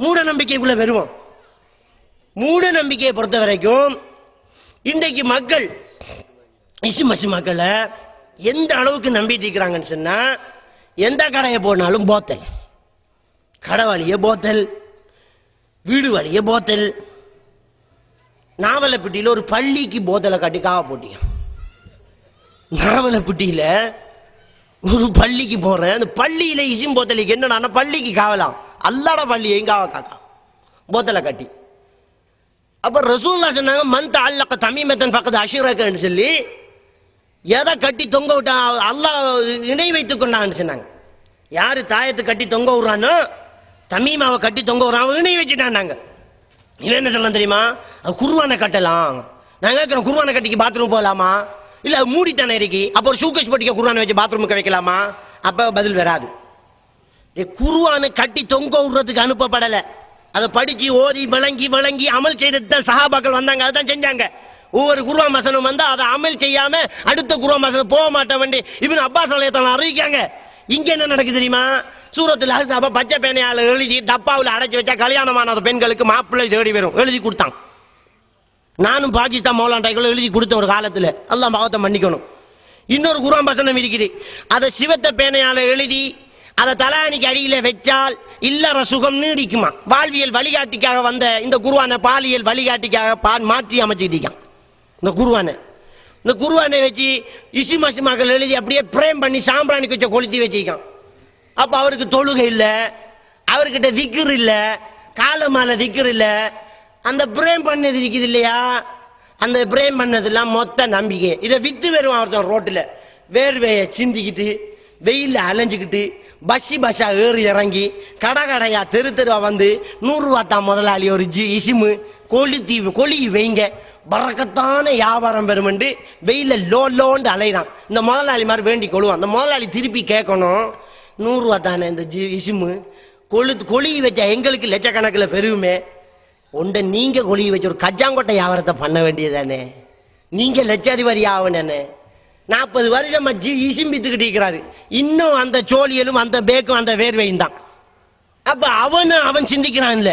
மூட நம்பிக்கைக்குள்ள வருவோம். மூட நம்பிக்கையை பொறுத்த வரைக்கும் இன்றைக்கு மக்கள் இசு மசு மக்களை எந்த அளவுக்கு நம்பிட்டு இருக்கிறாங்கன்னு சொன்னா எந்த கடையை போனாலும் போத்தல். கடை வழிய போத்தல். வீடு வழிய போத்தல். நாவலப்பட்டியில் ஒரு பள்ளிக்கு போத்தலை கட்டி காவ போட்டிங்க நாவலப்பட்டியில் ஒரு பள்ளிக்கு போறேன். அந்த பள்ளியில இசும் போத்தலைக்கு என்னடா பள்ளிக்கு காவலாம்? அல்லாட பள்ளி எங்க காக்கா? போத்தலை கட்டி. அப்ப ரசூல்லா சொன்னாங்க மந்த் அல்லக்க தமிமத்தன் பக்கத்து அஷீரக்கன்னு சொல்லி எதை கட்டி தொங்க விட்டா அல்லாஹ் இணை வைத்து கொண்டான்னு சொன்னாங்க. யாரு தாயத்தை கட்டி தொங்க விடுறானோ தமீமாவை கட்டி தொங்க விடுறான் அவன் இணை வச்சுட்டான்னாங்க. இவன் என்ன சொல்லலாம் தெரியுமா? குருவானை கட்டலாம். நான் கேட்கிறேன் குருவானை கட்டிக்கு பாத்ரூம் போகலாமா இல்லை மூடித்தானே இருக்கு? அப்போ ஒரு ஷூகேஷ் பட்டிக்க குருவானை வச்சு பாத்ரூமுக்கு வைக்கலாமா? அப்போ பதில் வராது. குருவானை கட்டி தொங்க விடுறதுக்கு அனுப்பப்படல. அதை படிச்சு ஓதி விளங்கி விளங்கி அமல் செய்யறது தான் சஹாபாக்கள் வந்தாங்க. அதான் செஞ்சாங்க. ஒவ்வொரு குருவா மசனம் வந்தா அதை அமல் செய்யாம அடுத்த குருவா மசனம் போக மாட்டேன் வேண்டி இவன் அப்பாஸ் அலையத்தான் அறிவிக்காங்க இங்க என்ன நடக்குது தெரியுமா? சூரத்தில் அப்ப பச்சை பேனையால் எழுதி டப்பாவில் அடைச்சி வச்சா கல்யாணமான பெண்களுக்கு மாப்பிள்ளை தேடி வரும். எழுதி கொடுத்தான். நானும் பாகிஸ்தான் மௌலாண்டாய்க்குள்ள எழுதி கொடுத்த ஒரு காலத்தில். எல்லாம் பாவத்தை மன்னிக்கணும். இன்னொரு குருவான் வசனம் இருக்குது. அதை சிவத்த பேனையால் எழுதி அதை தலானிக்கு அடியில வச்சால் இல்லற சுகம் நீடிக்குமா? வாழ்வியல் வழிகாட்டிக்காக வந்த இந்த குருவானை பாலியல் வழிகாட்டிக்காக பால் மாற்றி அமைச்சுக்கிட்டிருக்கான் இந்த குருவானை. இந்த குருவானை வச்சு இசி மசிமாக்கள் எழுதி அப்படியே பிரேம் பண்ணி சாம்பிராணிக்கு வச்ச கொளுத்தி வச்சிருக்கான். அப்போ அவருக்கு தொழுகை இல்லை அவர்கிட்ட திக்கர் இல்லை காலமான திக்கர் இல்லை. அந்த பிரேம் பண்ணது இருக்குது இல்லையா? அந்த பிரேம் பண்ணதெல்லாம் மொத்த நம்பிக்கை. இதை வித்து வருவான் ஒருத்தன் ரோட்டில். வேர்வையை சிந்திக்கிட்டு வெயிலில் அலைஞ்சுக்கிட்டு பஸ்ஸி பஸ்ஸா ஏறி இறங்கி கடை கடையா தெரு தெருவா வந்து நூறு தான் முதலாளி ஒரு ஜி இசிமு கொளுத்தி கொழி வைங்க. பறக்கத்தான வியாபாரம் பெறுமெண்டு வெயில லோ லோண்டு அலைதான் இந்த முதலாளி மாதிரி வேண்டி கொள்வான் அந்த முதலாளி திருப்பி கேட்கணும் நூறுரூவா தானே இந்த ஜி இசிமு? கொழு கொழி வச்சா எங்களுக்கு லட்சக்கணக்கில் பெருவுமே உண்ட நீங்கள் கொழி வச்சு ஒரு கஜாங்கொட்டை வியாபாரத்தை பண்ண வேண்டியதானே நீங்கள் லட்சாதிபதி ஆகணுன்னு நாற்பது வருஷமா ஜி இசிம்பித்துக்கிட்டு இருக்கிறாரு. இன்னும் அந்த சோழியலும் அந்த பேக்கும் அந்த வேர்வையும் தான். அப்ப அவனு அவன் சிந்திக்கிறான்ல.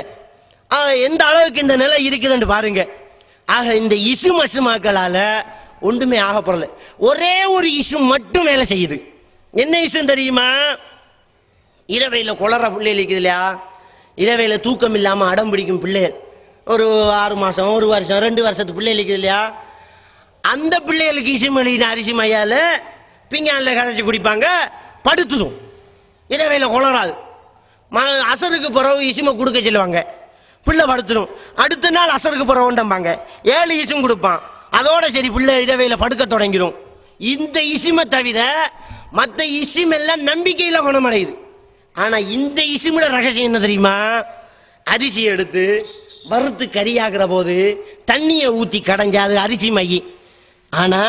எந்த அளவுக்கு இந்த நிலை இருக்குதுன்னு பாருங்க. ஆக இந்த இசு மசுமாக்களால ஒன்றுமே ஆக போறல ஒரே ஒரு இசு மட்டும் வேலை செய்யுது. என்ன இசு தெரியுமா? இரவையில குளற பிள்ளைகள் இருக்குது இல்லையா? இரவையில தூக்கம் இல்லாம அடம் பிடிக்கும் பிள்ளைகள். ஒரு ஆறு மாசம் ஒரு வருஷம் ரெண்டு வருஷத்து பிள்ளைகள் இருக்குது இல்லையா? அந்த பிள்ளைகளுக்கு இசுமலின அரிசி மையால பிங்கான்ல கரைச்சி குடிப்பாங்க படுத்துடும் இடவையில் குளராது ம- அசருக்கு பிறகு இசுமை கொடுக்க சொல்லுவாங்க. பிள்ளை படுத்துடும் அடுத்த நாள் அசருக்கு பிறகுண்டம்பாங்க ஏழு இசும் கொடுப்பான். அதோட சரி பிள்ளை இடவையில் படுக்க தொடங்கிடும் இந்த இசுமை தவிர மற்ற இசுமெல்லாம் எல்லாம் குணமடையுது. ஆனால் இந்த இசுமோட ரகசியம் என்ன தெரியுமா? அரிசி எடுத்து வறுத்து கறியாகிற போது தண்ணியை ஊற்றி கடைஞ்சாது அரிசி மையி ஆனா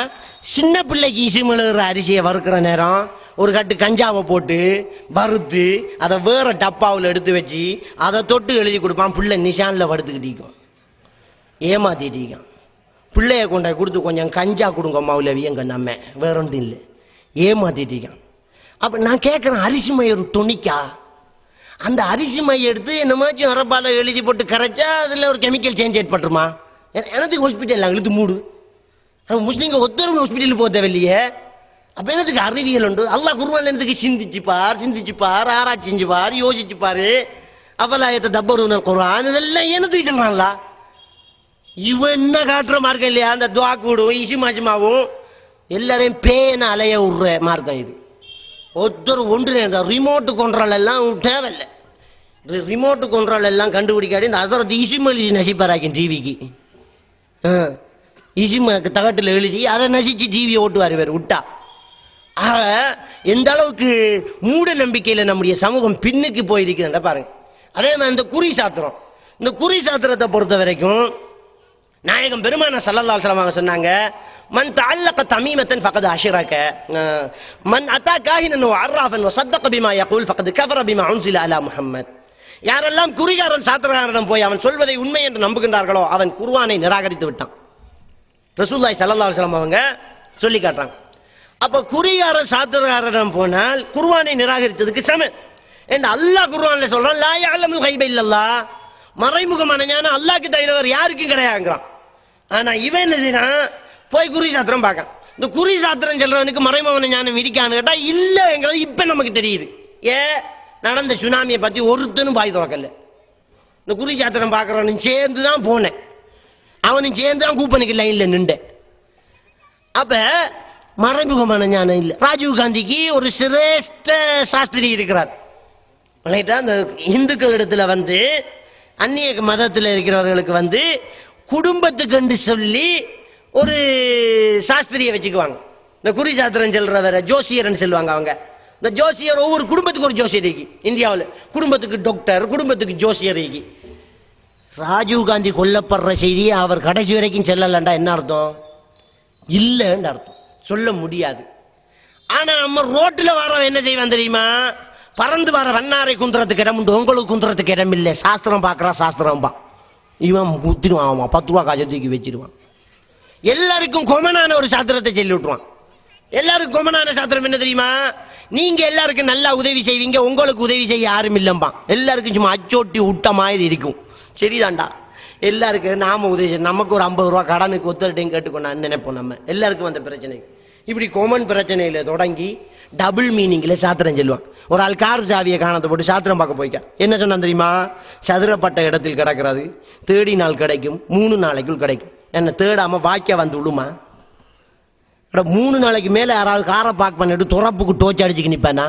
சின்ன பிள்ளைக்கு இசுமிழுகிற அரிசியை வறுக்கிற நேரம் ஒரு கட்டு கஞ்சாவை போட்டு வறுத்து அதை வேற டப்பாவில் எடுத்து வச்சு அதை தொட்டு எழுதி கொடுப்பான் பிள்ளை நிஷானில் படுத்துக்கிட்டிக்கும் ஏமாத்திட்டிக்கான் பிள்ளைய கொண்டாய் கொடுத்து கொஞ்சம் கஞ்சா கொடுங்க மௌலவி எங்க நம்ம. வேற ஒன்றும் இல்லை. ஏமாத்திட்டிக்கான் அப்போ நான் கேட்குறேன் அரிசி மை ஒரு துணிக்கா? அந்த அரிசி மை எடுத்து என்னமாச்சும் அரப்பால எழுதி போட்டு கரைச்சா அதில் ஒரு கெமிக்கல் சேஞ்ச் ஏற்பட்டுருமா? எனக்கு என்னத்துக்கு ஹாஸ்பிட்டல் இழுத்து மூடு? அவன் முஸ்லீம்கள் ஒத்தரும் ஹாஸ்பிட்டல் போக தேவையில்லையே. அப்ப என்னத்துக்கு அறிவியல் உண்டு? அல்லாஹ் குருவான் என்னத்துக்கு சிந்திச்சு பார் சிந்திச்சு பார் ஆராய்ச்சி செஞ்சு பார் யோசிச்சு பாரு. அவலாயத்தை தப்பருனர் குரான் இதெல்லாம் என்னத்துக்கு சொல்றான்ல இவன் என்ன காட்டுற மார்க்கம் இல்லையா? அந்த துவாக்கூடும் இசி மாசிமாவும் எல்லாரையும் பேன அலைய விடுற மார்க்கம் இது. ஒருத்தர் ஒன்று இந்த ரிமோட்டு கொன்றால் எல்லாம் தேவையில்லை. ரிமோட்டு கொன்றால் எல்லாம் கண்டுபிடிக்காடி இந்த அசரத்து இசிமொழி நசிப்பாராக்கி டிவிக்கு ஆ. இசிமக்கு தகட்டில் எழுதி அதை நசிச்சு டிவியை ஓட்டுவார் இவர் விட்டா ஆக எந்த அளவுக்கு மூட நம்பிக்கையில் நம்முடைய சமூகம் பின்னுக்கு போயிருக்குதுன்ற பாருங்க. அதே மாதிரி இந்த குறி சாத்திரம். இந்த குறி சாத்திரத்தை பொறுத்த வரைக்கும் நாயகம் பெருமான சல்லல்லா சலமாக சொன்னாங்க மன் தஅல்லக தமீமத்தன் ஃபகத் அஷ்ரக. மன் அத்தா காஹினன் நோ அர்ராஃபன் வ ஸத்தக பிமா யகூல் ஃபகத் கஃபர பிமா உன்சில அலா முஹம்மத். யாரெல்லாம் குறிகாரன் சாத்திரகாரனிடம் போய் அவன் சொல்வதை உண்மை என்று நம்புகின்றார்களோ அவன் குருவானை நிராகரித்து விட்டான். ரசூல்லாய் சல்லா அலைஹி அவங்க சொல்லி காட்டுறாங்க. அப்ப குறிகாரன் சாத்திரக்காரரிடம் போனால் குர்வானை நிராகரித்ததுக்கு சமம். என்று அல்லாஹ் குர்வானில் சொல்றான் லா யஅலமுல் கைப இல்லல்லா மறைமுகமான ஞானம் அல்லாக்கு தவிர யாருக்கும் கிடையாதுங்கிறான். ஆனா இவன் என்னதுன்னா போய் குறி சாத்திரம் பார்க்கான் இந்த குறி சாத்திரம் சொல்றவனுக்கு மறைமுகமான ஞானம் இருக்கான்னு கேட்டா இல்லைங்கிறது இப்ப நமக்கு தெரியுது. ஏ நடந்த சுனாமியை பத்தி ஒருத்தனும் பாய் துவக்கல இந்த குறி சாத்திரம் பார்க்கறவனும் சேர்ந்து தான் போனேன். அவனும் சேர்ந்தான் கூப்பனுக்கு லைன்ல நின்றேன் அப்ப மறைமுகமான ஞானம் இல்லை. ராஜீவ் காந்திக்கு ஒரு சிரேஷ்ட சாஸ்திரி இருக்கிறார். அந்த இந்துக்கள் இடத்துல வந்து அந்நிய மதத்தில் இருக்கிறவர்களுக்கு வந்து குடும்பத்துக்கு என்று சொல்லி ஒரு சாஸ்திரியை வச்சுக்குவாங்க. இந்த குறி சாத்திரம் சொல்றவர ஜோசியர்னு சொல்லுவாங்க அவங்க. இந்த ஜோசியர் ஒவ்வொரு குடும்பத்துக்கு ஒரு ஜோசியர் இருக்கு. இந்தியாவில் குடும்பத்துக்கு டாக்டர் குடும்பத்துக்கு ஜோசியர் ராஜீவ் காந்தி கொல்லப்படுற செய்தியை அவர் கடைசி வரைக்கும் செல்லலண்டா என்ன அர்த்தம்? இல்லைன்னு அர்த்தம். சொல்ல முடியாது. ஆனா நம்ம ரோட்டில் வரவன் என்ன செய்வான் தெரியுமா? பறந்து வர வண்ணாரை குந்துறதுக்கு இடம் உண்டு உங்களுக்கு குந்துறதுக்கு இடம் இல்லை. சாஸ்திரம் பார்க்குறா சாஸ்திரம் பா. இவன் முத்திடுவான் ஆமாம் பத்து ரூபா காசை தூக்கி வச்சிருவான். எல்லாருக்கும் கொமனான ஒரு சாஸ்திரத்தை சொல்லி விட்டுருவான். எல்லாருக்கும் கொமனான சாஸ்திரம் என்ன தெரியுமா? நீங்க எல்லாருக்கும் நல்லா உதவி செய்வீங்க உங்களுக்கு உதவி செய்ய யாரும் இல்லம்பா எல்லாருக்கும் சும்மா அச்சோட்டி விட்ட மாதிரி இருக்கும். சரிதான்டா எல்லாருக்கும் நாம உதவி நமக்கு ஒரு ஐம்பது ரூபா கடனுக்கு ஒத்துழைட்டையும் கேட்டுக்கணும் நினைப்போம் நம்ம. எல்லாருக்கும் அந்த பிரச்சனை. இப்படி கொமன் பிரச்சனையில தொடங்கி டபுள் மீனிங்ல சாத்திரம் சொல்லுவான். ஒரு ஆள் கார் சாவியை காணத்தை போட்டு சாத்திரம் பார்க்க போய்க்கா என்ன சொன்னான் தெரியுமா? சதுரப்பட்ட இடத்தில் கிடக்கிறது. தேடி நாள் கிடைக்கும் மூணு நாளைக்குள் கிடைக்கும். என்ன தேடாம வாக்கிய வந்து விழுமா? மூணு நாளைக்கு மேலே யாராவது காரை பார்க் பண்ணிட்டு துறப்புக்கு டோச்சு அடிச்சுக்கு நிப்பானா?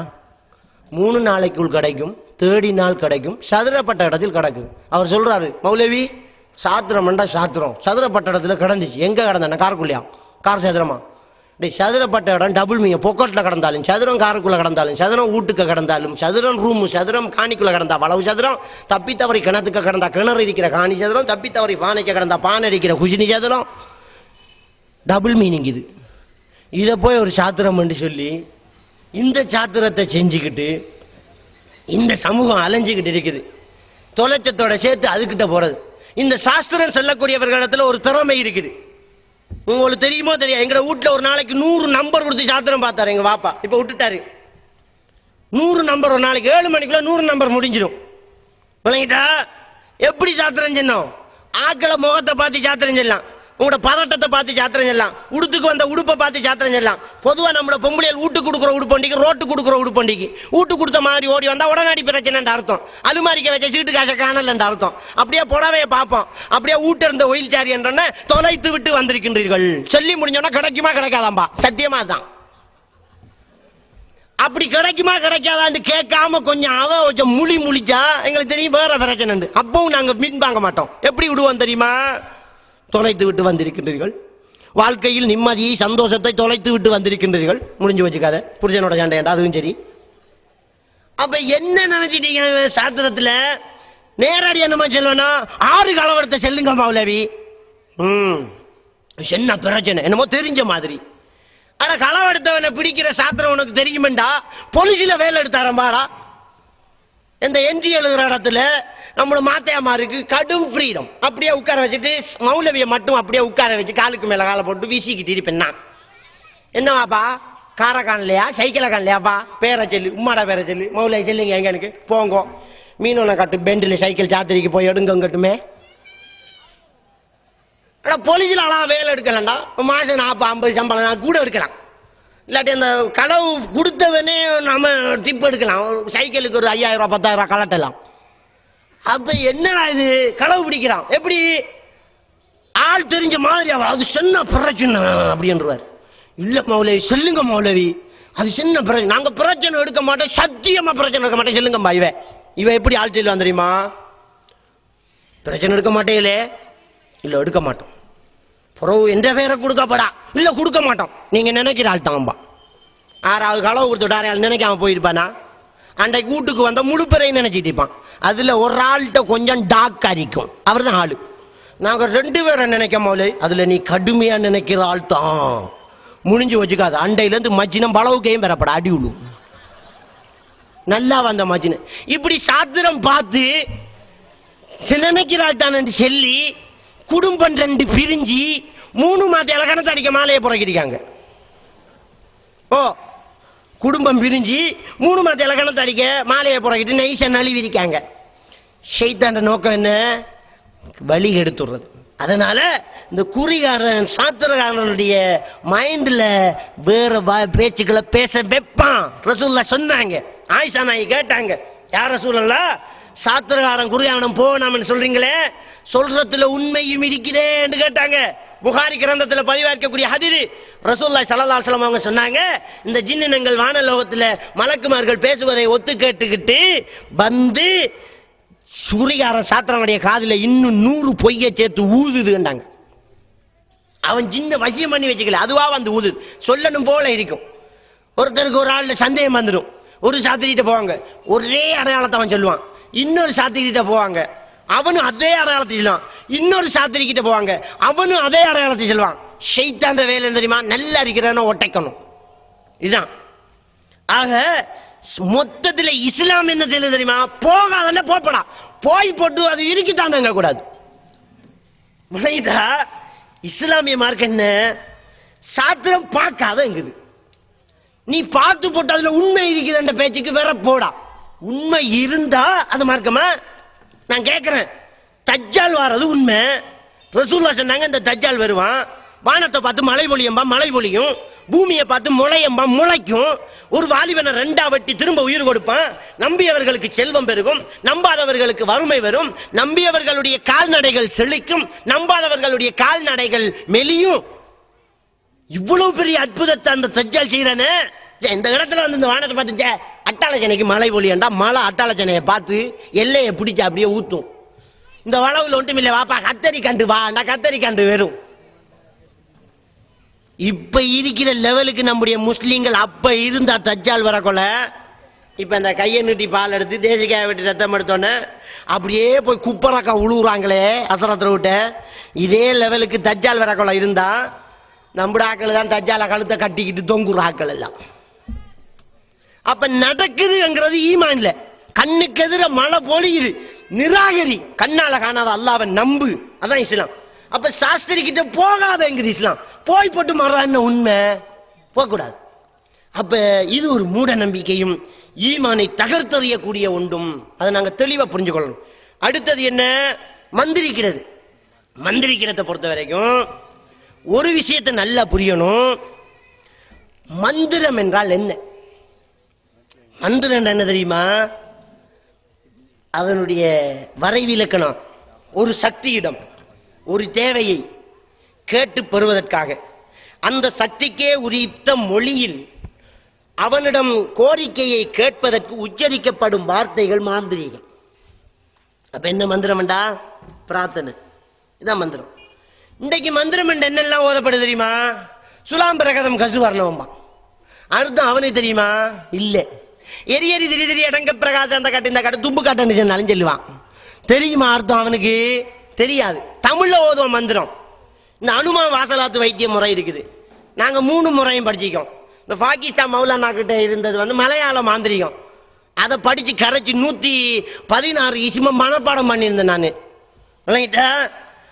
மூணு நாளைக்குள் கிடைக்கும் தேடி நாள் கிடைக்கும். சதுரப்பட்ட இடத்தில் கிடக்குது. அவர் சொல்றாரு மௌலவி சாத்திரம்டா சாத்திரம். சதுரப்பட்ட இடத்துல கிடந்துச்சு. எங்க கிடந்தானே காருக்குள்ளையா? கார் சதுரமா? இப்படி சதுரப்பட்ட இடம் டபுள் மீங்க பொக்கெட்டில் கிடந்தாலும் சதுரம் காருக்குள்ளே கிடந்தாலும் சதுரம் வீட்டுக்கு கிடந்தாலும் சதுரம் ரூமு சதுரம் காணிக்குள்ளே கிடந்தா வளவு சதுரம் தப்பி தவறி கிணத்துக்கு கிடந்தா கிணறு இருக்கிற காணி சதுரம் தப்பி தவறி பானைக்கு கிடந்தா பானை இருக்கிற குஷினி சதுரம். டபுள் மீனிங் இது. இதை போய் ஒரு சாத்திரம் என்று சொல்லி இந்த சாத்திரத்தை செஞ்சுக்கிட்டு இந்த சமூகம் அலைஞ்சுக்கிட்டு இருக்குது. தொலைச்சத்தோட சேர்த்து அதுக்கிட்ட போறது. இந்த சாஸ்திரம் சொல்லக்கூடியவர்களிடத்துல ஒரு திறமை இருக்குது. உங்களுக்கு தெரியுமோ தெரியும் எங்க வீட்டுல ஒரு நாளைக்கு நூறு நம்பர் கொடுத்து சாஸ்திரம் பார்த்தாரு எங்க வாப்பா. இப்ப விட்டுட்டாரு. நூறு நம்பர் ஒரு நாளைக்கு ஏழு மணிக்குள்ள நூறு நம்பர் முடிஞ்சிடும் விளங்கிட்டா? எப்படி சாத்திரம் சொன்னோம்? ஆக்களை முகத்தை பார்த்து சாத்திரம் சொல்லலாம் உங்களோட பதட்டத்தை பார்த்து சாத்திரம் சொல்லலாம். உடுத்துக்கு வந்த உடுப்பை பார்த்து சாத்திரம் சொல்லலாம். பொதுவாக நம்மளோட பொம்பளையல் வீட்டு கொடுக்குற உடுப்பண்டிக்கு ரோட்டு கொடுக்குற உடுப்பண்டிக்கு வீட்டு கொடுத்த மாதிரி ஓடி வந்தால் உடனடி பிரச்சனைன்ற அர்த்தம். அலுமாரிக்க வச்ச சீட்டு காசை காணலன்ற அர்த்தம். அப்படியே புடவையை பார்ப்போம். அப்படியே வீட்டு இருந்த ஒயில் சாரி என்றோன்னே தொலைத்து விட்டு வந்திருக்கின்றீர்கள். சொல்லி முடிஞ்சோன்னா கிடைக்குமா கிடைக்காதாம்பா. சத்தியமா தான் அப்படி கிடைக்குமா கிடைக்காதான்னு கேட்காம கொஞ்சம் அவ கொஞ்சம் முழி முழிச்சா எங்களுக்கு தெரியும் வேற பிரச்சனை அப்பவும் நாங்கள் மீன் வாங்க மாட்டோம். எப்படி விடுவோம் தெரியுமா? தொலைத்து விட்டு வந்திருக்கின்றீர்கள். வாழ்க்கையில் நிம்மதியை சந்தோஷத்தை தொலைத்து விட்டு வந்திருக்கின்றீர்கள். முடிஞ்சு வச்சுக்காத புருஷனோட சண்டையாண்டா அதுவும் சரி. அப்ப என்ன நினைச்சிட்டீங்க இவன் சாத்திரத்துல நேரடி என்னமா செல்வனா ஆறு கலவரத்தை செல்லுங்க மௌலவி. ம். என்ன பிரச்சனை? என்னமோ தெரிஞ்ச மாதிரி. ஆனா களவெடுத்தவனை பிடிக்கிற சாத்திரம் உனக்கு தெரியுமெண்டா? பொலிசில வேலை எடுத்தாரம்பாடா இந்த என்ஜி எழுதுற இடத்துல நம்மள மாத்தையாமாருக்கு கடும் ஃப்ரீடம் அப்படியே உட்கார வச்சுட்டு மௌலவியை மட்டும் அப்படியே உட்கார வச்சு காலுக்கு மேல காலை போட்டு வீசிக்கிட்டு இருப்பேன் நான். என்னவாப்பா? காரை காணலையா? சைக்கிளை காணலையாப்பா? பேரை சொல்லு உம்மாடா பேரை சொல்லு. மௌலை செல்லுங்க எங்க எனக்கு. போங்கோ. மீனோனை கட்டு பெண்டில் சைக்கிள் சாத்திரிக்கு போய் எடுங்கட்டுமே ஆனா போலீஸ்ல அழகா வேலை எடுக்கலண்டா? மாசம் நாற்பது ஐம்பது சம்பளம் நான் கூட எடுக்கலாம். இல்லாட்டி அந்த களவு கொடுத்தவனே நம்ம டிப் எடுக்கலாம். ஒரு சைக்கிளுக்கு ஒரு ஐயாயிரம் ரூபா பத்தாயிரம் ரூபாய் கலட்டலாம் அப்ப என்னடா இது? களவு பிடிக்கிறான். எப்படி? ஆள் தெரிஞ்ச மாதிரி அவர் அது சின்ன பிரச்சனை அப்படின்றவார். இல்ல மௌலவி சொல்லுங்க மௌலவி. அது சின்ன பிரச்சனை. நாங்க பிரச்சனை எடுக்க மாட்டோம். சத்தியமா பிரச்சனை எடுக்க மாட்டோம். சொல்லுங்கம்மா இவ இவ எப்படி ஆள் செய்யலாம் தெரியுமா? பிரச்சனை எடுக்க மாட்டேங்களே. இல்லை எடுக்க மாட்டோம். புறவு என்ற பேரை கொடுக்கப்படா. இல்லை கொடுக்க மாட்டோம். நீங்கள் நினைக்கிற ஆள் தான்பா ஆறாவது களவு கொடுத்துட்டாரு ஆள் நினைக்காம போயிருப்பானா? அன்றைக்கு வீட்டுக்கு வந்த முழு பேரையும் நினைச்சிட்டு இருப்பான். அதில் ஒரு ஆள்கிட்ட கொஞ்சம் டாக் அரிக்கும் அவர் தான் ஆள். நாங்கள் ரெண்டு பேரை நினைக்காம அதில் நீ கடுமையாக நினைக்கிற ஆள் தான் முடிஞ்சு வச்சுக்காது. அண்டையிலேருந்து மச்சினம் பளவுக்கையும் பெறப்பட அடி விழும் நல்லா வந்த மச்சின இப்படி சாத்திரம் பார்த்து நினைக்கிறாள் தான் என்று சொல்லி குடும்பம் ரெண்டு பிரிஞ்சு மூணு மாத இலக்கணத்தை அடிக்க மாலையை புறக்கிருக்காங்க ஓ குடும்பம் பிரிஞ்சு மூணு மாத இலக்கணத்தை அடிக்க மாலையை புறக்கிட்டு நைசா நழுவி இருக்காங்க ஷைத்தாண்ட நோக்கம் என்ன? வழி எடுத்துடுறது அதனால இந்த குறிகாரன் சாத்திரக்காரனுடைய மைண்டில் வேற பேச்சுக்களை பேச வைப்பான். ரசூல்லா சொன்னாங்க. ஆயிஷா நாய் கேட்டாங்க. யார் ரசூலல்லா சாத்திரக்காரன் குறிகாரன் போனாமன்னு சொல்றீங்களே? சொல்றதுல உண்மையும் இருக்கிறேன்னு கேட்டாங்க. புகாரி கிரந்தத்துல பதிவாக்கக்கூடிய ஹதிரு ரசூல்லாய் ஸல்லல்லாஹு சலம் அவங்க சொன்னாங்க. இந்த ஜின்னினங்கள் வானலோகத்துல மலக்குமார்கள் பேசுவதை ஒத்து கேட்டுக்கிட்டு வந்து சூரிகாரன் சாத்திரனுடைய காதில் இன்னும் நூறு பொய்யை சேர்த்து ஊதுதுன்றாங்க. அவன் சின்ன வசியம் பண்ணி வச்சுக்கல அதுவா வந்து ஊது. சொல்லணும் போல இருக்கும். ஒருத்தருக்கு ஒரு ஆளில் சந்தேகம் வந்துடும் ஒரு சாத்திரிகிட்ட போவாங்க. ஒரே அடையாளத்தை அவன் சொல்லுவான். இன்னொரு சாத்திரிகிட்ட போவாங்க. அவனும் அதே அடையாளத்தை சொல்லுவான். இன்னொரு சாத்திரிகிட்ட போவாங்க. அவனும் அதே அடையாளத்தை சொல்லுவான். ஷெய்தான்ற வேலை தெரியுமா? நல்லா இருக்கிறான ஒட்டைக்கணும். இதுதான். ஆக மொத்தத்தில் இஸ்லாம் என்ன செய்யல தெரியுமா? போகாதன போப்படா. போய் போட்டு அது இருக்கிட்டாங்க கூடாது. முனைதா இஸ்லாமிய மார்க்க என்ன? சாத்திரம் பார்க்காதங்குது நீ பார்த்து போட்டு அதுல உண்மை இருக்கிற பேச்சுக்கு வேற போடா. உண்மை இருந்தா அது மார்க்கமா? நான் கேட்கிறேன் தஜ்ஜால் வாரது உண்மை. ரசூல்லா சொன்னாங்க இந்த தஜ்ஜால் வருவான். வானத்தை பார்த்து மழை பொழியம்பா மழை பொழியும். பூமியை பார்த்து முளையம்பா முளைக்கும். ஒரு வாலிபனை ரெண்டா வெட்டி திரும்ப உயிர் கொடுப்பான். நம்பியவர்களுக்கு செல்வம் பெருகும். நம்பாதவர்களுக்கு வறுமை வரும். நம்பியவர்களுடைய கால்நடைகள் செழிக்கும். நம்பாதவர்களுடைய கால்நடைகள் மெலியும். இவ்வளவு பெரிய அற்புதத்தை அந்த தஜ்ஜால் செய்யறானே. இந்த இடத்துல வந்து இந்த வானத்தை பார்த்துச்சே அட்டாளச்சனைக்கு மழை பொழியண்டா மழை அட்டாளச்சனையை பார்த்து எல்லையை பிடிச்சி அப்படியே ஊத்தும். இந்த வளவுல ஒன்றும் இல்லை வாப்பா கத்தரி கண்டு வாண்டா கத்தரி கண்டு வரும் இப்ப இருக்கிற லெவலுக்கு நம்முடைய முஸ்லீம்கள் அப்ப இருந்தா தச்சால் வரக்கொள்ள இப்ப இந்த கையை நீட்டி பால் எடுத்து தேசிக்காய வெட்டி ரத்தம் எடுத்தோன்னே அப்படியே போய் குப்பரக்கா உழுவுறாங்களே அசரத்தில் விட்ட. இதே லெவலுக்கு தச்சால் வரக்கொள்ள இருந்தா நம்முட ஆக்கள் தான் தச்சால கழுத்தை கட்டிக்கிட்டு தொங்குற ஆக்கள் எல்லாம். அப்ப நடக்குதுங்கிறது ஈமான்ல. கண்ணுக்கு எதிர மழை பொழியுது. நிராகரி. கண்ணால காணாத அல்லாவை நம்பு. அதான் இஸ்லாம். அப்ப சாஸ்திரி கிட்ட போகாதங்குது இஸ்லாம். போய் போட்டு மறான்னு உண்மை? போகக்கூடாது. அப்ப இது ஒரு மூட நம்பிக்கையும் ஈமானை தகர்த்தறியக்கூடிய ஒன்றும். அதை நாங்கள் தெளிவாக புரிஞ்சு புரிஞ்சுக்கொள்ளணும். அடுத்தது என்ன? மந்திரிக்கிறது. மந்திரிக்கிறத பொறுத்த வரைக்கும் ஒரு விஷயத்தை நல்லா புரியணும். மந்திரம் என்றால் என்ன? மந்திரம் என்ன தெரியுமா? அதனுடைய வரைவிலக்கணம் ஒரு சக்தியிடம் ஒரு தேவையை கேட்டு பெறுவதற்காக. அந்த சக்திக்கே உரித்த மொழியில் அவனிடம் கோரிக்கையை கேட்பதற்கு உச்சரிக்கப்படும் வார்த்தைகள் மாந்திரீகம். அப்ப என்ன மந்திரம்டா பிரார்த்தனை. இதான் மந்திரம். இன்றைக்கு மந்திரம் என்னெல்லாம் ஓதப்படுது தெரியுமா? சுலாம் பிரகதம் கசு வர்ணவம்பா அர்த்தம் அவனுக்கு தெரியுமா? இல்லை. எரி எரி திரி திரி இடங்க பிரகாசம் அந்த கட்டு இந்த கட்டு தும்பு காட்டுன்னு சொன்னாலும் சொல்லுவான். தெரியுமா அர்த்தம் அவனுக்கு? தெரியாது. தமிழில் ஓதுவோம் மந்திரம். இந்த அனுமான் வாசலாத்து வைத்திய முறை இருக்குது. நாங்கள் மூணு முறையும் படிச்சிக்கோம் இந்த பாகிஸ்தான் மௌலானா கிட்ட இருந்தது வந்து மலையாள மாந்திரிகம். அதை படித்து கரைச்சி நூற்றி பதினாறு இசிமம் மனப்பாடம் பண்ணியிருந்தேன் நான். விளங்கிட்டா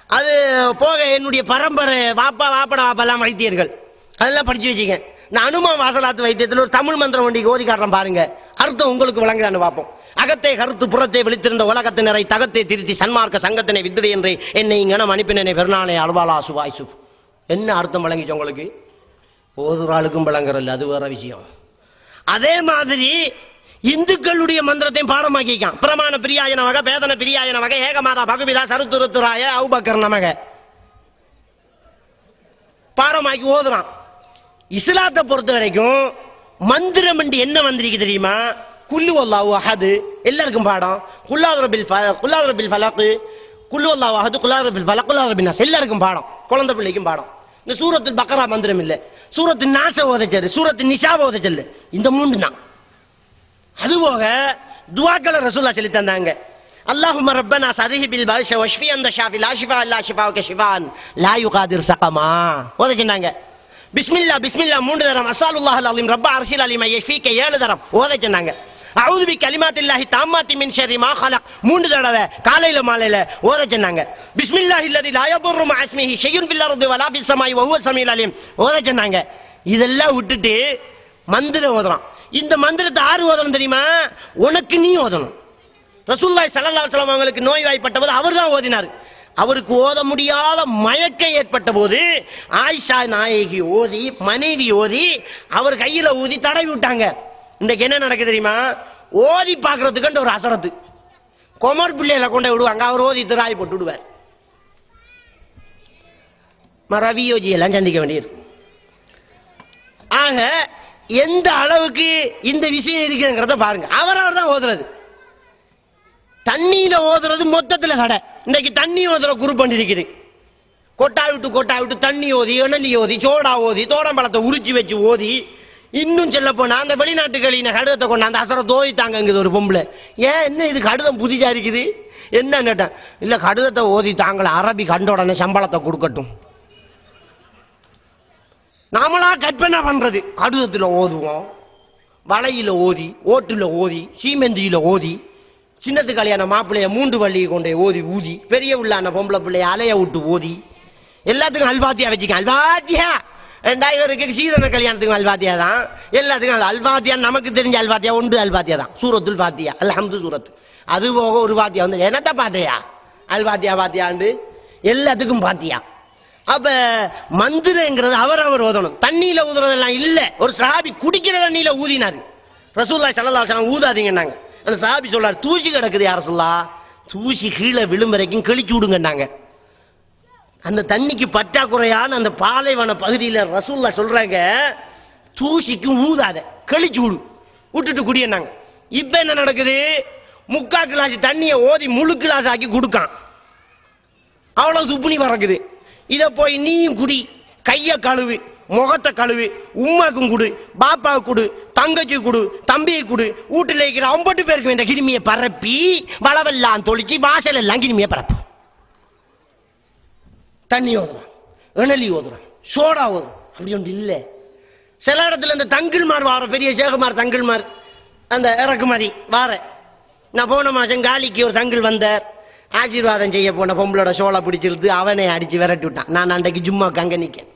அது போக என்னுடைய பரம்பரை வாப்பா வாப்பட வாப்பெல்லாம் வைத்தியர்கள். அதெல்லாம் படித்து வச்சுக்கேன். நான் அனுமா வாசலாத்து வைத்தியத்தில் ஒரு தமிழ் மந்திரம் வண்டி ஓதி காட்டுறேன் பாருங்க. அர்த்தம் உங்களுக்கு விளங்குதான்னு பார்ப்போம். அகத்தை கருத்து புறத்தை விழித்திருந்த உலகத்தினரை தகத்தை திருத்தி சன்மார்க்க சங்கத்தினை வித்துடு என்று என்னை இங்கனம் அனுப்பினனை பெருநாளை அல்வாலா சுபாய் சுப் என்ன அர்த்தம் விளங்கிச்சு உங்களுக்கு? ஒவ்வொரு ஆளுக்கும் விளங்குறல்ல அது வேற விஷயம். அதே மாதிரி இந்துக்களுடைய மந்திரத்தையும் பாடமாக்கிக்கான் பிரமாண பிரியாயன வகை பேதன பிரியாயன வகை ஏகமாதா பகுபிதா சருத்துருத்துராய அவுபக்கர் நமக. பாடமாக்கி ஓதுறான். இஸ்லாத்தை பொறுத்த வரைக்கும் மந்திரம் என்று என்ன வந்திருக்கு தெரியுமா? குல்லு அல்லாஹு அஹது. எல்லாருக்கும் பாடம். குல்லாதரபில் குல்லாதரபில் ஃபலக்கு குல்லு அல்லாஹு அஹது. குல்லாதரபில் பல குல்லாதரபில் நாஸ் எல்லாருக்கும் பாடம். குழந்தை பிள்ளைக்கும் பாடம். இந்த சூரத்து பக்ரா மந்திரம் இல்லை. சூரத்து நாச உதைச்சல் சூரத்து நிஷாவை உதைச்சல் இந்த மூன்று தான். அதுபோக துவாக்களை ரசூல்லா சொல்லி தந்தாங்க. அல்லாஹும் ரப்பனா சதிஹி பில் பாஷ வஷ்ஃபி அந்த ஷாஃபி லா ஷிஃபா அல்லா ஷிஃபாவுக்கு ஷிஃபான். லா யுகாதிர் சகமா உதைச்சிட்டாங்க பிஸ்மில்லா பிஸ்மில்லா மூன்று தரம். அஸ்ஸாலுல்லாஹ் அலீம் ரப்ப அர்ஷில் அலீமா யஷ்ஃபீக ஏழு தரம். ஓத சொன்னாங்க. அவுது பி கலிமாத்தில்லாஹி தாமாத்தி மின் ஷர்ரி மா ஹலக் மூன்று தடவை காலையில மாலையில ஓத சொன்னாங்க. பிஸ்மில்லாஹி இல்லதி லா யதுர்ரு மா இஸ்மிஹி ஷையுன் ஃபில் அர்தி வலா ஃபிஸ் ஸமாய் வஹுவ அலீம். ஓத சொன்னாங்க. இதெல்லாம் விட்டுட்டு மந்திரம் ஓதுறான் இந்த மந்திரத்தை ஆறு ஓதணும் தெரியுமா? உனக்கு நீ ஓதணும். ரசூல்லாய் ஸல்லல்லாஹு அலைஹி வஸல்லம் அவங்களுக்கு நோய் வாய்ப்பட்ட போது அவர் தான் ஓதினார். அவருக்கு ஓத முடியாத மயக்க ஏற்பட்ட போது ஆயிஷா நாயகி ஓதி மனைவி ஓதி அவர் கையில ஊதி தடவி விட்டாங்க. இன்றைக்கு என்ன நடக்குது தெரியுமா? ஓதி பார்க்கறதுக்கு ஒரு அசரத்து. கொமர் பிள்ளையில கொண்டு விடுவாங்க. அவர் ஓதி திராய் போட்டு விடுவார். ரவியோஜி எல்லாம் சந்திக்க வேண்டியது. ஆக எந்த அளவுக்கு இந்த விஷயம் இருக்குங்கிறத பாருங்க. அவரவர் தான் ஓதுறது. தண்ணியில ஓதுறது மொத்தத்துல கடை இன்னைக்கு தண்ணி ஓதுற குரூப் பண்ணி இருக்குது கொட்டா விட்டு கொட்டா விட்டு தண்ணி ஓதி இணலி ஓதி சோடா ஓதி தோடம்பழத்தை உரிச்சு வச்சு ஓதி இன்னும் சொல்ல போனா அந்த வெளிநாட்டுகளின கடிதத்தை கொண்டு அந்த அசரை தோதித்தாங்கங்குது ஒரு பொம்பளை. ஏன் என்ன இது கடிதம் புதிதா இருக்குது? என்ன கேட்டேன்? இல்ல கடிதத்தை ஓதி தாங்கள அரபி கண்ட உடனே சம்பளத்தை கொடுக்கட்டும். நாமளா கற்பனை பண்றது. கடுதத்தில் ஓதுவோம். வலையில ஓதி ஓட்டுல ஓதி சீமெந்தியில ஓதி சின்னத்து கல்யாண மாப்பிள்ளைய மூன்று வள்ளியை கொண்டு ஓதி ஊதி பெரிய உள்ளான பொம்பளை பிள்ளைய அலைய விட்டு ஓதி எல்லாத்துக்கும் அல்வாத்தியா வச்சுக்க அல்வாத்தியா? ரெண்டாயிரம் சீதன கல்யாணத்துக்கும் அல்வாத்தியா தான். எல்லாத்துக்கும் அல் அல்வாத்தியா நமக்கு தெரிஞ்ச அல்வாத்தியா ஒன்று அல்வாத்தியா தான். சூரத்துல் பாத்தியா அல்ஹம்து சூரத். அது போக ஒரு பாத்தியா வந்து என்னத்த பாத்தியா அல்வாத்தியா பாத்தியாண்டு எல்லாத்துக்கும் பாத்தியா அப்ப மந்திரங்கிறது அவர் ஓதணும். தண்ணியில ஊதுறதெல்லாம் இல்ல. ஒரு சாபி குடிக்கிற தண்ணியில ஊதினாரு. ரசூல்லா ஸல்லல்லாஹு அலைஹி ஊதாதீங்கன்னாங்க. அந்த சாபி சொல்றார் தூசி கிடக்குது யார் சொல்லா? தூசி கீழே விழும் வரைக்கும் கிழிச்சு விடுங்கன்னாங்க. அந்த தண்ணிக்கு பற்றாக்குறையான அந்த பாலைவன பகுதியில் ரசூல்லா சொல்றாங்க தூசிக்கு ஊதாத கழிச்சு விடு. விட்டுட்டு குடியனாங்க இப்ப என்ன நடக்குது? முக்கா கிளாஸ் தண்ணியை ஓதி முழு கிளாஸ் ஆக்கி கொடுக்கான். அவ்வளவு துப்புனி பறக்குது. இதை போய் நீயும் குடி கையை கழுவு. முகத்தை கழுவு உமாக்கும் குடு பாப்பாவுக்கு குடு தங்கச்சி குடு தம்பியை குடு வீட்டுல இருக்கிற ஐம்பட்டு பேருக்கு இந்த கிருமியை பரப்பி வளவெல்லாம் தொளிச்சு வாசல் எல்லாம் கிருமியை பரப்பும். தண்ணி ஓதுறான் இணலி ஓதுறான் சோடா ஓதுறான் அப்படி ஒன்று இல்லை. சில இடத்துல இந்த தங்கிள்மார் வார பெரிய சேகமார் தங்கிள்மார் அந்த இறக்குமதி வார. நான் போன மாதம் காலிக்கு ஒரு தங்கிள் வந்தார். ஆசீர்வாதம் செய்ய போன பொம்பளோட சோளை பிடிச்சிருந்து அவனை அடித்து விரட்டி விட்டான். நான் அன்றைக்கு ஜும்மா கங்க நிற்கேன்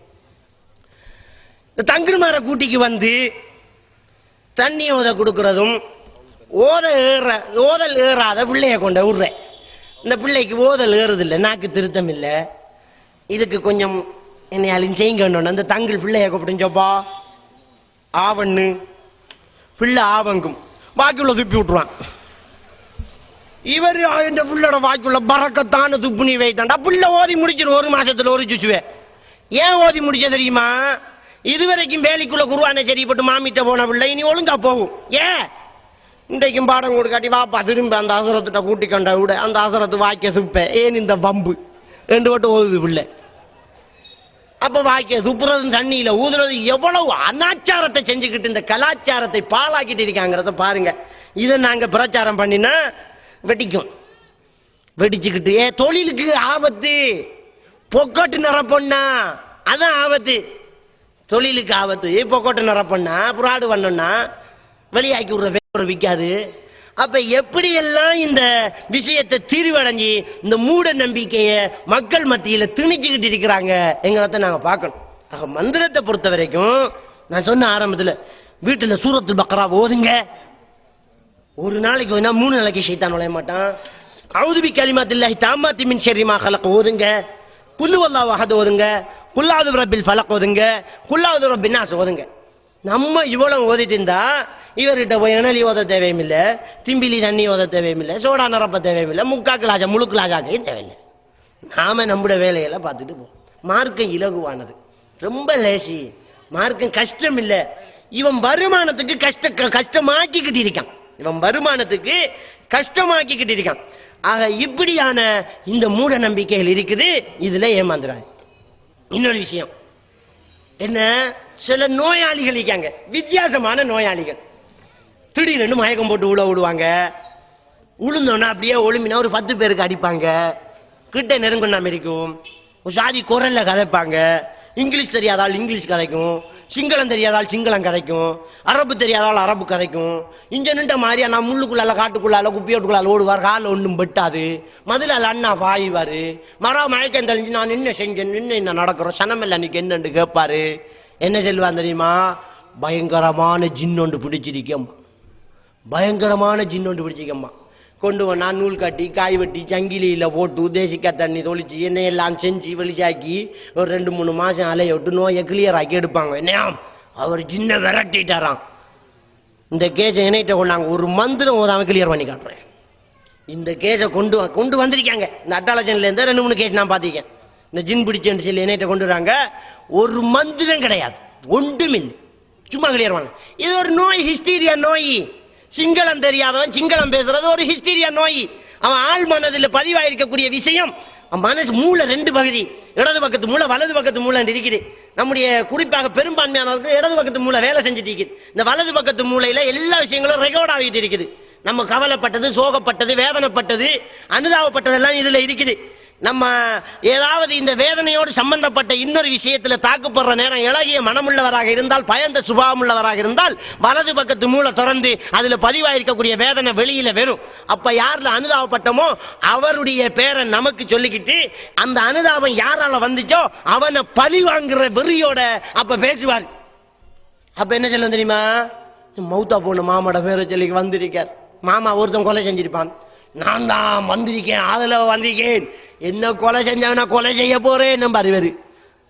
இந்த தங்கிள்மார கூட்டிக்கு வந்து தண்ணி ஓத கொடுக்கறதும் ஓத ஏற ஓதல் ஏறாத பிள்ளைய கொண்ட விடுறேன். இந்த பிள்ளைக்கு ஓதல் ஏறுதில்லை நாக்கு திருத்தம் இல்லை. இதுக்கு கொஞ்சம் என்னை அழிஞ்சு செய்யுங்க அந்த தங்கள் பிள்ளைய கூப்பிட்டுச்சோப்பா ஆவண்ணு. பிள்ளை ஆவங்கும். பாக்கியுள்ள துப்பி விட்டுருவான். இவர் இந்த பிள்ளோட வாக்குள்ள பறக்கத்தான துப்புனி வைத்தாண்டா பிள்ளை ஓதி முடிச்சிடும் ஒரு மாசத்துல ஒரு சுச்சுவே ஏன் ஓதி முடிச்ச தெரியுமா? இதுவரைக்கும் வேலைக்குள்ள குருவானை சரிப்பட்டு மாமிட்ட போன பிள்ளை இனி ஒழுங்கா போகும் ஏ? இன்றைக்கும் பாடம் கொடுக்காட்டி வாப்பா திரும்ப அந்த அசரத்திட்ட கூட்டி கண்ட விட. அந்த அசரத்து வாக்கிய சுப்பேன் ஏன் இந்த வம்பு? ரெண்டு வட்டம் ஓதுது பிள்ளை. அப்போ வாக்கிய சுப்புறதும் தண்ணியில் ஊதுறது எவ்வளவு அனாச்சாரத்தை செஞ்சுக்கிட்டு இந்த கலாச்சாரத்தை பாழாக்கிட்டு இருக்காங்கிறத பாருங்க. இதை நாங்கள் பிரச்சாரம் பண்ணினா வெடிக்கும். வெடிச்சுக்கிட்டு ஏ தொழிலுக்கு ஆபத்து. பொக்கட்டு நிறப்பொண்ணா அதான் ஆபத்து. தொழிலுக்கு ஆபத்து. பொக்கோட்டு நிரப்பொண்ணா புறாடு பண்ணோம்னா வெளியாக்கி விடுற பேப்பர் விற்காது. அப்ப எப்படியெல்லாம் இந்த விஷயத்தை தீர்வடைஞ்சு இந்த மூட நம்பிக்கையை மக்கள் மத்தியில் திணிச்சுக்கிட்டு இருக்கிறாங்க எங்கிறத நாங்கள் பார்க்கணும். ஆக மந்திரத்தை பொறுத்த வரைக்கும் நான் சொன்ன ஆரம்பத்தில் வீட்டில் சூரத்து பக்கரா ஓதுங்க. ஒரு நாளைக்கு வேணா மூணு நாளைக்கு சைத்தான் நுழைய மாட்டான். அவுதுபி கலிமாத்தில்லாஹி தாமாத்தி மின் ஷர்ரிமா கலக்க ஓதுங்க. குல்லு வல்லாவாக ஓதுங்க. குல்லாவது ரப்பில் ஃபலக் ஓதுங்க குல்லாவது ரப்பின் நாஸ் ஓதுங்க நம்ம இவ்வளவு ஓதிட்டு இருந்தா இவர்கிட்ட போய் இணலி ஓத தேவையுமில்ல திம்பிலி தண்ணி ஓத தேவையுமில்ல சோடா நிரப்ப தேவையுமில்ல முக்கா கிளாஜா முழு கிளாஜாக்கையும் தேவையில்லை. நாம நம்முடைய வேலையெல்லாம் பார்த்துட்டு போவோம் மார்க்கம் இலகுவானது. ரொம்ப லேசி. மார்க்கம் கஷ்டம் இல்லை இவன் வருமானத்துக்கு கஷ்ட க- கஷ்டமாக்கிக்கிட்டு இருக்கான். இவன் வருமானத்துக்கு கஷ்டமாக்கிக்கிட்டு இருக்கான். ஆக இப்படியான இந்த மூட நம்பிக்கைகள் இருக்குது இதுல ஏமாந்துறாங்க இன்னொரு விஷயம். என்ன? சில நோயாளிகள் இருக்காங்க. வித்தியாசமான நோயாளிகள். திடீர்னு மயக்கம் போட்டு உள்ள விடுவாங்க. உளுந்தோன்னா அப்படியே ஒழுமினா ஒரு பத்து பேருக்கு அடிப்பாங்க. கிட்ட நெருங்குனா இருக்கும். ஒரு சாதி குரல்ல கதைப்பாங்க. இங்கிலீஷ் தெரியாதால் இங்கிலீஷ் கதைக்கும். சிங்களம் தெரியாதால் சிங்களம் கதைக்கும். அரபு தெரியாதால் அரபு கதைக்கும். இங்கே நின்ற மாதிரியா நான் முள்ளுக்குள்ளால காட்டுக்குள்ளால குப்பியோட்டுக்குள்ளால ஓடுவார். கால ஒன்றும் பெட்டாது மதுளால் அண்ணா பாய்வாரு. மரா மயக்கம் தெளிஞ்சு நான் என்ன செஞ்சேன் நின்று என்ன நடக்கிறோம்? சனமெல்லாம் அன்னைக்கு என்னன்னு கேட்பாரு. என்ன சொல்லுவான் தெரியுமா? பயங்கரமான ஜின் ஒன்று பிடிச்சிருக்கேம்மா. பயங்கரமான ஜின் ஒன்று பிடிச்சிருக்கேம்மா. கொண்டு வந்தா நூல் கட்டி காய் வெட்டி சங்கிலியில் போட்டு தேசிக்காய் தண்ணி தொளிச்சு எண்ணெயெல்லாம் செஞ்சு வெளிச்சாக்கி ஒரு ரெண்டு மூணு மாதம் அலைய விட்டு நோயை கிளியர் ஆக்கி எடுப்பாங்க. என்னையா? அவர் ஜின்னை விரட்டிட்டாராம். இந்த கேஸை இணைட்ட கொண்டாங்க ஒரு மந்திரம் ஓதாம கிளியர் பண்ணி காட்டுறேன். இந்த கேஸை கொண்டு வ- கொண்டு வந்திருக்காங்க. இந்த அட்டாலஜன்லேருந்து ரெண்டு மூணு கேஸ் நான் பார்த்துருக்கேன். இந்த ஜின் பிடிச்சேன்னு சொல்லி இணைட்ட கொண்டு வராங்க. ஒரு மந்திரம் கிடையாது. ஒன்றுமில்லை. சும்மா கிளியர் பண்ண. இது ஒரு நோய் ஹிஸ்டீரியா நோய். சிங்களம் தெரியாதவன் சிங்களம் பேசுறது ஒரு ஹிஸ்டீரியா நோய். அவன் ஆள் மனதில் பதிவாயிருக்கக்கூடிய விஷயம். மனசு மூளை ரெண்டு பகுதி. இடது பக்கத்து மூளை வலது பக்கத்து மூளை இருக்குது. நம்முடைய குறிப்பாக பெரும்பான்மையானவர்கள் இடது பக்கத்து மூளை வேலை செஞ்சுட்டு இருக்குது. இந்த வலது பக்கத்து மூளையில எல்லா விஷயங்களும் ரெக்கார்ட் ஆகிட்டு இருக்குது. நம்ம கவலைப்பட்டது சோகப்பட்டது வேதனைப்பட்டது அனுதாபப்பட்டதெல்லாம் இதுல இருக்குது. நம்ம ஏதாவது இந்த வேதனையோடு சம்பந்தப்பட்ட இன்னொரு விஷயத்தில் தாக்குப்படுற நேரம் இளகிய மனமுள்ளவராக இருந்தால் பயந்த சுபாவம் உள்ளவராக இருந்தால் வலது பக்கத்து மூளை திறந்து அதில் பதிவாயிருக்கக்கூடிய வேதனை வெளியில் வெறும் அப்போ யாரில் அனுதாபப்பட்டமோ அவருடைய பேரை நமக்கு சொல்லிக்கிட்டு அந்த அனுதாபம் யாரால வந்துச்சோ அவனை பழி வாங்குற வெறியோட அப்போ பேசுவார். அப்போ என்ன சொல்ல தெரியுமா? மௌத்தா போன மாமாட பேரை சொல்லி வந்திருக்கார். மாமா ஒருத்தன் கொலை செஞ்சிருப்பான். நான் தான் வந்திருக்கேன் அதில் வந்திருக்கேன். என்ன கொலை செஞ்சவனா கொலை செய்ய போறேன் நம்ப அறிவாரு.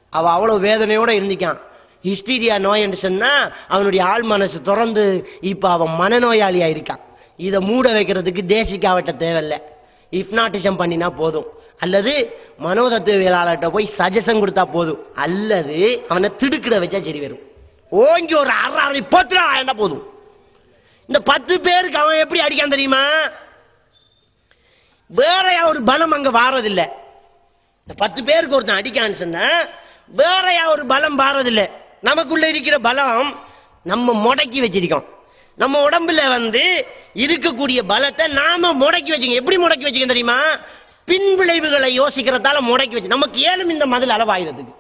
அவ அவ்வளவு வேதனையோட இருந்திக்கான். ஹிஸ்டீரியா நோய் என்று சொன்னா அவனுடைய ஆள் மனசு திறந்து இப்ப அவன் மனநோயாளியா இருக்கான். இதை மூட வைக்கிறதுக்கு தேசிக்காவட்ட தேவையில்லை. இப்னாட்டிசம் பண்ணினா போதும். அல்லது மனோதத்துவியலாளர்கிட்ட போய் சஜஷன் கொடுத்தா போதும். அல்லது அவனை திடுக்கிட வச்சா சரி வரும். ஓங்கி ஒரு அரை அரை போத்துறா என்ன போதும். இந்த பத்து பேருக்கு அவன் எப்படி அடிக்கான் தெரியுமா? வேற ஒரு பலம் அங்க வாரதில்லை. இந்த பத்து பேருக்கு ஒருத்தன் அடிக்கான்னு சொன்னா வேற ஒரு பலம் வாரதில்லை. நமக்குள்ள இருக்கிற பலம் நம்ம முடக்கி வச்சிருக்கோம். நம்ம உடம்புல வந்து இருக்கக்கூடிய பலத்தை நாம முடக்கி வச்சுக்கோ எப்படி முடக்கி வச்சுக்கோ தெரியுமா? பின் விளைவுகளை யோசிக்கிறதால முடக்கி வச்சு நமக்கு ஏழும் இந்த மதில் அளவாயிரத்துக்கு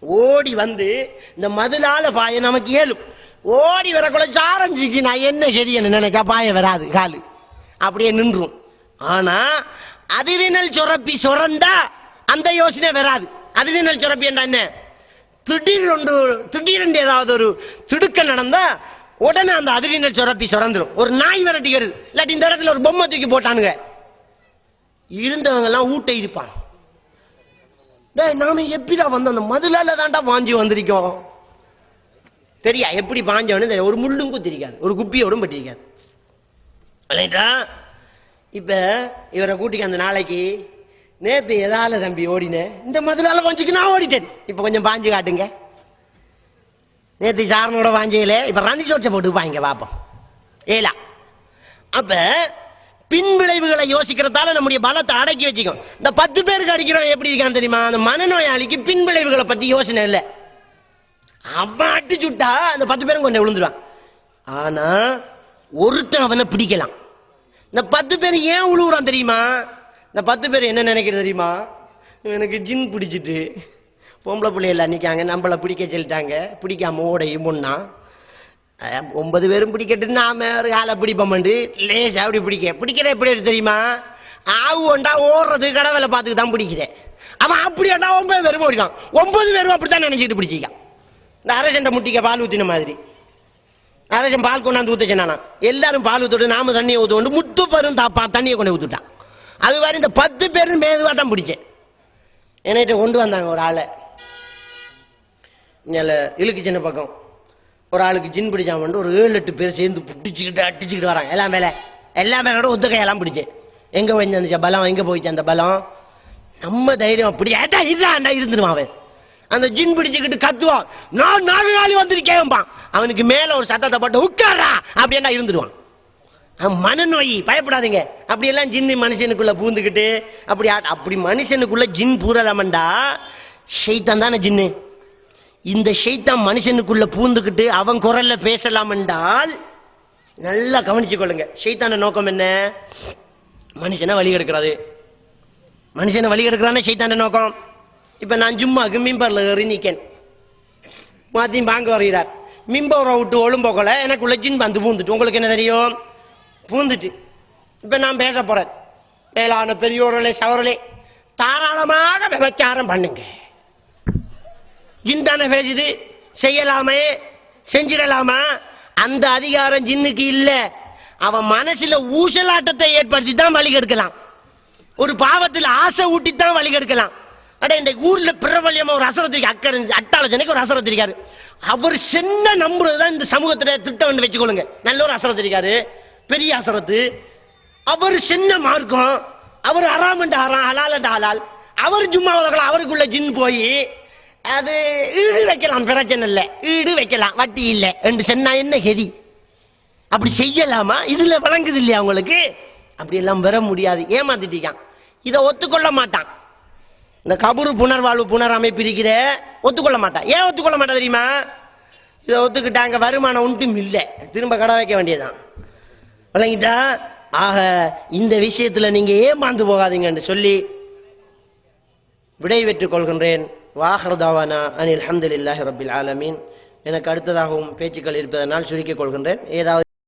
ஓடி வந்து இந்த மதிலால பாய நமக்கு ஏழும். ஓடி வரக்குள்ள சாரஞ்சிக்கு நான் என்ன சரியன்னு நினைக்கா பாய வராது காலு. அப்படியே நின்றும். ஆனா அதிரினல் சுரப்பி சுரந்தா அந்த யோசனை வராது. அதிரினல் சுரப்பி என்றா என்ன? திடீர் ஒன்று திடீரென்று ஏதாவது ஒரு திடுக்க நடந்தா உடனே அந்த அதிரினல் சுரப்பி சுரந்துடும் ஒரு நாய் விரட்டிக்கிறது இல்லாட்டி இந்த இடத்துல ஒரு பொம்மை தூக்கி போட்டானுங்க. இருந்தவங்க எல்லாம் ஊட்ட இருப்பான் நாம எப்படிடா வந்தோம்? அந்த மதுளால தான்டா வாஞ்சி வந்திருக்கோம். தெரியா? எப்படி பாஞ்சவனு தெரியும் ஒரு முள்ளும் குத்திருக்காது. ஒரு குப்பியோடும் பட்டிருக்காது. இல்லைட்டா இப்ப இவரை கூட்டிக்க அந்த நாளைக்கு நேத்து எதால தம்பி ஓடினேன் இந்த மதுலால கொஞ்சம் நான் ஓடிட்டேன். இப்ப கொஞ்சம் பாஞ்சு காட்டுங்க. நேத்து சாரனோட பாஞ்சையில இப்ப ரஞ்சி சோச்சை போட்டு பாங்க பாப்போம். ஏலா. அப்ப பின் விளைவுகளை யோசிக்கிறதால நம்முடைய பலத்தை அடக்கி வச்சுக்கும். இந்த பத்து பேருக்கு அடிக்கிறோம் எப்படி இருக்கான்னு தெரியுமா? அந்த மனநோயாளிக்கு பின் விளைவுகளை பத்தி யோசனை இல்லை. அவன் அடிச்சுட்டா அந்த பத்து பேரும் கொஞ்சம் விழுந்துருவான். ஆனா ஒருத்தன் அவனை பிடிக்கலாம். இந்த பத்து பேர் ஏன் உழுவுறான் தெரியுமா? இந்த பத்து பேர் என்ன நினைக்கிறது தெரியுமா? எனக்கு ஜின் பிடிச்சிட்டு. பொம்பளை பிள்ளைகள் நிற்காங்க நம்மளை பிடிக்க சொல்லிட்டாங்க. பிடிக்காம ஓடையும் பொண்ணா ஒன்பது பேரும் பிடிக்கட்டு நாம ஒரு ஆளை பிடிப்போம்ண்டு லேசாக அப்படி பிடிக்க. பிடிக்கிற எப்படி இருக்கு தெரியுமா? ஆவு ஒண்டா ஓடுறது கடவுளை பார்த்துக்கு தான் பிடிக்கிறேன் அவன் அப்படி ஒண்டா ஒன்பது பேரும் ஓடிக்கான் ஒன்பது பேரும் அப்படித்தான் நினைச்சிட்டு பிடிச்சிக்கான் இந்த அரசண்டை முட்டிக்க பால் ஊற்றின மாதிரி. அரசன் பால் கொண்டாந்து ஊத்த சொன்னானா எல்லாரும் பால் ஊத்துட்டு நாம தண்ணியை ஊத்துவோம் முத்து பெரும் தாப்பா தண்ணியை கொண்டு ஊத்துட்டான். அது மாதிரி இந்த பத்து பேரும் மேதுவாக தான் பிடிச்சேன். என்கிட்ட கொண்டு வந்தாங்க ஒரு ஆளை. இழுக்கு சின்ன பக்கம். ஒரு ஆளுக்கு ஜின் பிடிச்சாமண்டு ஒரு ஏழு எட்டு பேர் சேர்ந்து பிடிச்சிக்கிட்டு அடிச்சுக்கிட்டு வராங்க. எல்லாம் மேலே எல்லாம் மேலோட ஒத்துக்கையெல்லாம் பிடிச்சேன். எங்கே போய் பலம் எங்கே போயிச்சு அந்த பலம்? நம்ம தைரியம் அப்படி. ஏட்டா இதாண்டா இருந்துருவான் அவன். அந்த ஜின் பிடிச்சுக்கிட்டு கத்துவான் நான் நாககாலி வந்திருக்கேன்பான் அவனுக்கு மேல ஒரு சத்தத்தை போட்டு உட்காரா அப்படின்னா இருந்துருவான் மனநோய் பயப்படாதீங்க. அப்படியெல்லாம் ஜின்னு மனுஷனுக்குள்ள பூந்துக்கிட்டு அப்படி அப்படி மனுஷனுக்குள்ள ஜின் பூரலமண்டா. ஷைத்தான் தானே ஜின்னு. இந்த ஷைத்தான் மனுஷனுக்குள்ள பூந்துக்கிட்டு அவன் குரல்ல பேசலாம் என்றால் நல்லா கவனிச்சு கொள்ளுங்க ஷைத்தான நோக்கம் என்ன? மனுஷனை வழி எடுக்கிறது மனுஷனை வழி எடுக்கிறானே ஷைத்தான நோக்கம். இப்போ நான் ஜும்மாக்கு மிம்பரில் ஏறி நிக்கேன். மாற்றி பாங்க வருகிறார். மிம்பரை விட்டு ஒழும்போக்கல எனக்குள்ள ஜின் வந்து பூந்துட்டு. உங்களுக்கு என்ன தெரியும்? பூந்துட்டு. இப்போ நான் பேச போகிறேன் மேலான பெரியோர்களே சவர்களே தாராளமாக விபச்சாரம் பண்ணுங்க. ஜின் தானே பேசுது? செய்யலாமே செஞ்சிடலாமா? அந்த அதிகாரம் ஜின்னுக்கு இல்லை. அவன் மனசுல ஊசலாட்டத்தை ஏற்படுத்தி தான் வழி கெடுக்கலாம். ஒரு பாவத்தில் ஆசை ஊட்டி தான் வழி கெடுக்கலாம். அட இந்த ஊர்ல பிரபல்யமா ஒரு அசரத்திரிக்கு அக்கறை அட்டாலஜனைக்கு ஒரு அசரத்திரிக்காரு. அவர் சென்ன நம்புறதுதான் இந்த சமூகத்துல திட்டம் வச்சுக்கொள்ளுங்க. நல்ல ஒரு அசரத்திரிக்காரு. பெரிய அசரத்து. அவர் சின்ன மார்க்கம் அவர் அறாமண்ட அறாம் ஹலாலண்ட ஹலால் அவர் சும்மா உலகம் அவருக்குள்ள ஜின் போய் அது ஈடு வைக்கலாம் பிரச்சனை இல்லை. ஈடு வைக்கலாம் வட்டி இல்லை. என்று சொன்னா என்ன கெதி? அப்படி செய்யலாமா? இதுல வழங்குது இல்லையா உங்களுக்கு? அப்படி எல்லாம் வர முடியாது. ஏமாத்திட்டான் இதை ஒத்துக்கொள்ள மாட்டான். இந்த கபூர் புனர்வாழ்வு புனரமைப்பு இருக்கிற ஒத்துக்கொள்ள மாட்டா ஏன் ஒத்துக்கொள்ள மாட்டா தெரியுமா? இதை ஒத்துக்கிட்டாங்க வருமானம் ஒன்றும் இல்லை. திரும்ப கடை வைக்க வேண்டியதுதான். விளங்கிட்டா? ஆக இந்த விஷயத்துல நீங்கள் ஏமாந்து போகாதீங்கன்னு சொல்லி விடை பெற்றுக் கொள்கின்றேன். வாஹர்தாவானா அனில் அஹமதுல்லாஹி ரபில் ஆலமீன். எனக்கு அடுத்ததாகவும் பேச்சுக்கள் இருப்பதனால் சுருக்கிக் கொள்கின்றேன். ஏதாவது